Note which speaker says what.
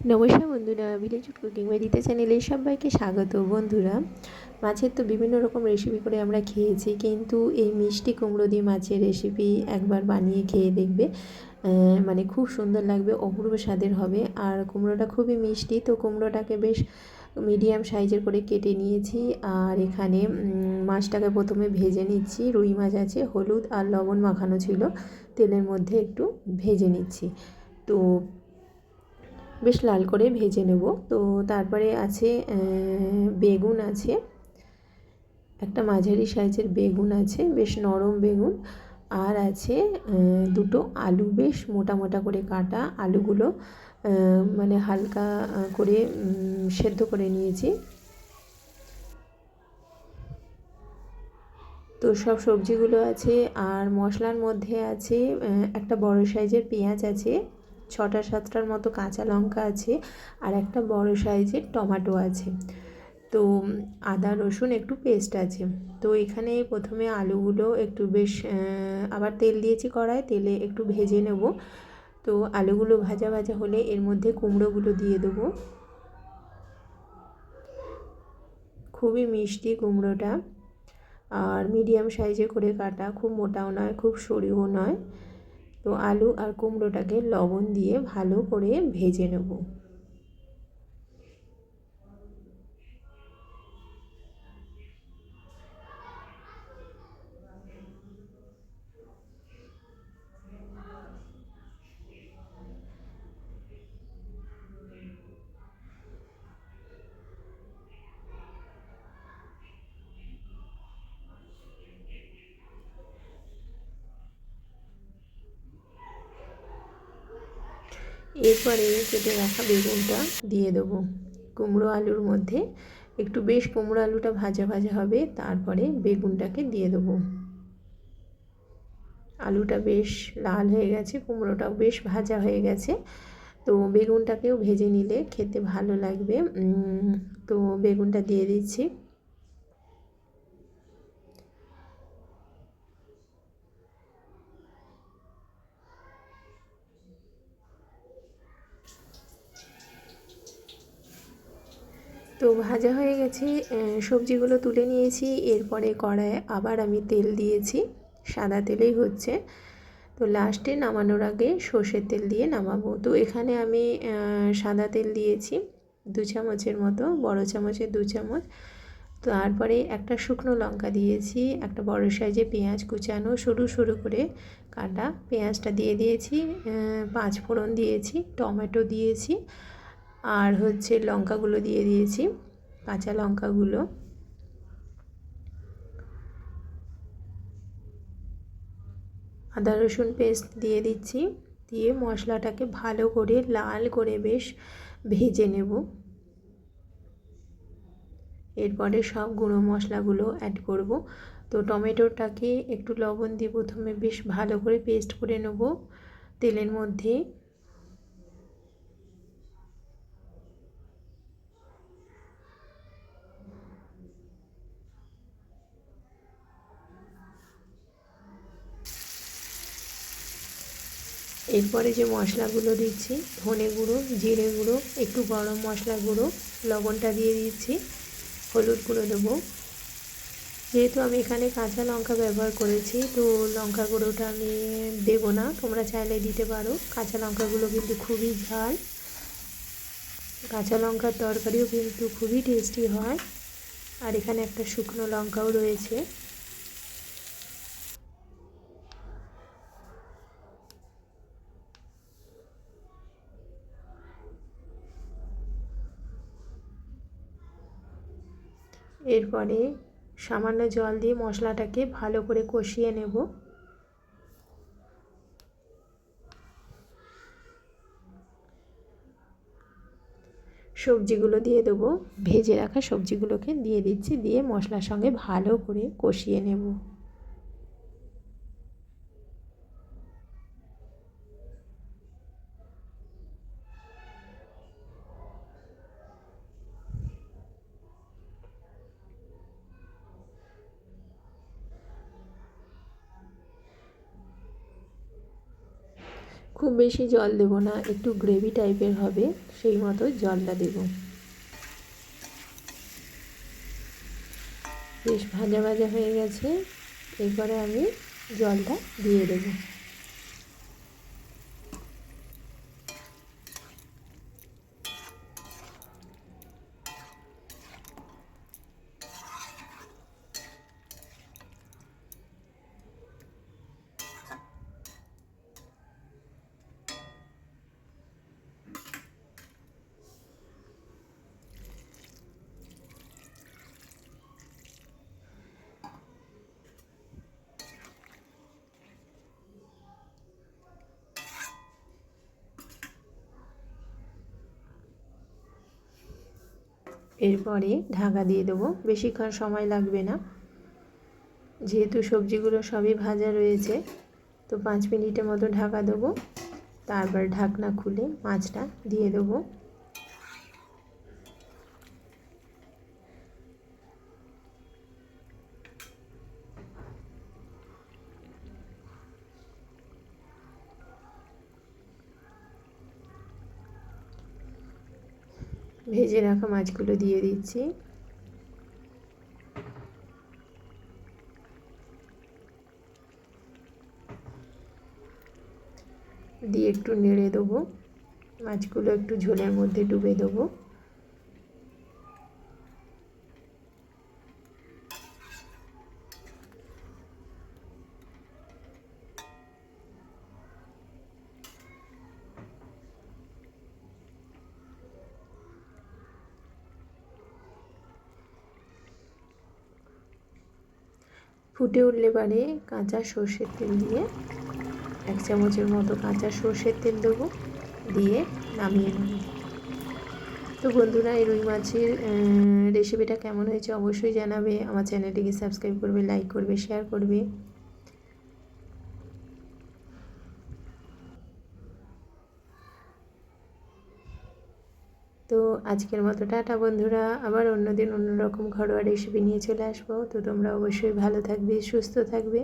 Speaker 1: নমস্কার বন্ধুরা village cooking বাড়িতে চ্যানেলে সবাইকে স্বাগত। বন্ধুরা, মাছের তো বিভিন্ন রকম রেসিপি করে আমরা খেয়েছি, কিন্তু এই মিষ্টি কুমড়ো দিয়ে মাছের রেসিপি একবার বানিয়ে খেয়ে দেখবে মানে খুব সুন্দর লাগবে, অপূর্ব স্বাদের হবে। আর কুমড়োটা খুবই মিষ্টি, তো কুমড়োটাকে বেশ মিডিয়াম সাইজের করে কেটে নিয়েছি, আর এখানে মাছটাকে প্রথমে ভেজে নিচ্ছি। রুই মাছ আছে, হলুদ আর লবণ মাখানো ছিল, তেলের মধ্যে একটু ভেজে নিচ্ছি। তো বেশ লাল করে ভেজে নেব। তো তারপরে আছে বেগুন আছে, একটা মাঝারি সাইজের বেগুন আছে, বেশ নরম বেগুন। আর আছে দুটো আলু বেশ মোটা মোটা করে কাটা আলুগুলো মানে হালকা করে সেদ্ধ করে নিয়েছি। তো সব সবজিগুলো আছে, আর মশলার মধ্যে আছে একটা বড় সাইজের পেঁয়াজ আছে ছটা সাতটার মতো কাঁচা লঙ্কা আছে আর একটা বড় সাইজের টমাটো আছে। তো আদা, রসুন একটু পেস্ট আছে। তো এখানে প্রথমে আলুগুলো একটু বেশ আবার তেল দিয়েছি কড়ায় তেলে একটু ভেজে নেব। তো আলুগুলো ভাজা ভাজা হলে এর মধ্যে কুমড়োগুলো দিয়ে দেবো। খুবই মিষ্টি কুমড়োটা। আর মিডিয়াম সাইজে করে কাটা, খুব মোটাও নয়, খুব সরুও নয়। তো আলু আর কুমড়োটাকে লবণ দিয়ে ভালো করে ভেজে নেব। এরপরে কেটে রাখা বেগুনটা দিয়ে দেবো। কুমড়ো আলুর মধ্যে একটু বেশ কুমড়ো আলুটা ভাজা ভাজা হবে, তারপরে বেগুনটাকে দিয়ে দেবো। আলুটা বেশ লাল হয়ে গেছে, কুমড়োটাও বেশ ভাজা হয়ে গেছে। তো বেগুনটাকেও ভেজে নিলে খেতে ভালো লাগবে। তো বেগুনটা দিয়ে দিচ্ছি। তো ভাজা হয়ে গেছে। সবজিগুলো তুলে নিয়েছি। এরপরে কড়ায় আবার আমি তেল দিয়েছি। সাদা তেলেই হচ্ছে। তো লাস্টে নামানোর আগে সর্ষের তেল দিয়ে নামাবো। তো এখানে আমি সাদা তেল দিয়েছি। দু চামচের মতো, বড় চামচের দু চামচ। তারপরে একটা শুকনো লঙ্কা দিয়েছি, একটা বড় সাইজে পেঁয়াজ কুচানো, সরু সরু করে কাটা। পেঁয়াজটা দিয়ে দিয়েছি পাঁচ ফোড়ন দিয়েছি, টমেটো দিয়েছি। আর হচ্ছে লঙ্কাগুলো দিয়ে দিয়েছি, কাঁচা লঙ্কাগুলো। আদা রসুন পেস্ট দিয়ে দিচ্ছি, দিয়ে মশলাটাকে ভালো করে লাল করে বেশ ভেজে নেব। এরপরে সব গুঁড়ো মশলাগুলো অ্যাড করব। তো টমেটোটাকে একটু লবণ দিয়ে প্রথমে বেশ ভালো করে পেস্ট করে নেব তেলের মধ্যে। এরপরে যে মশলাগুলো দিচ্ছি, ধনে গুঁড়ো, জিরে গুঁড়ো, একটু গরম মশলা গুঁড়ো, লবণটা দিয়ে দিচ্ছি, হলুদ গুঁড়ো দেবো। যেহেতু আমি এখানে কাঁচা লঙ্কা ব্যবহার করেছি, তো লঙ্কা গুঁড়োটা আমি দেবো না, তোমরা চাইলে দিতে পারো। কাঁচা লঙ্কাগুলো কিন্তু খুবই ঝাল। কাঁচা লঙ্কার তরকারিও কিন্তু খুবই টেস্টি হয়। আর এখানে একটা শুকনো লঙ্কাও রয়েছে। এরপরে সামান্য জল দিয়ে মশলাটাকে ভালো করে কষিয়ে নেব। সবজিগুলো দিয়ে দেবো। ভেজে রাখা সবজিগুলোকে দিয়ে দিচ্ছি, দিয়ে মশলার সঙ্গে ভালো করে কষিয়ে নেব। খুব বেশি জল দেব না, একটু গ্রেভি টাইপের হবে, সেই মতো জলটা দেব। বেশ ভাজা ভাজা হয়ে গেছে, এরপরে আমি জলটা দিয়ে দেবো। এরপরে ঢাকা দিয়ে দেবো। বেশিক্ষণ সময় লাগবে না। যেহেতু সবজিগুলো সবই ভাজা রয়েছে, তো পাঁচ মিনিটের মতো ঢাকা দেবো। তারপর ঢাকনা খুলে মাছটা দিয়ে দেবো। ভেজে রাখা মাছগুলো দিয়ে দিচ্ছি। দিয়ে একটু নেড়ে দেবো। মাছগুলো একটু ঝোলের মধ্যে ডুবে দেবো। ফুটে উঠলে পারে কাঁচা সর্ষের তেল দিয়ে। এক চামচের মতো কাঁচা সর্ষের তেল দেবো, দিয়ে নামিয়ে নেব। তো বন্ধুরা, এই রুই মাছের রেসিপিটা কেমন হয়েছে অবশ্যই জানাবে। আমার চ্যানেলটিকে সাবস্ক্রাইব করবে লাইক করবে শেয়ার করবে। তো আজকের মতো টাটা বন্ধুরা। আবার অন্যদিন অন্যরকম ঘরোয়া রেসিপি নিয়ে চলে আসব। তো তোমরা অবশ্যই ভালো থাকবে, সুস্থ থাকবে।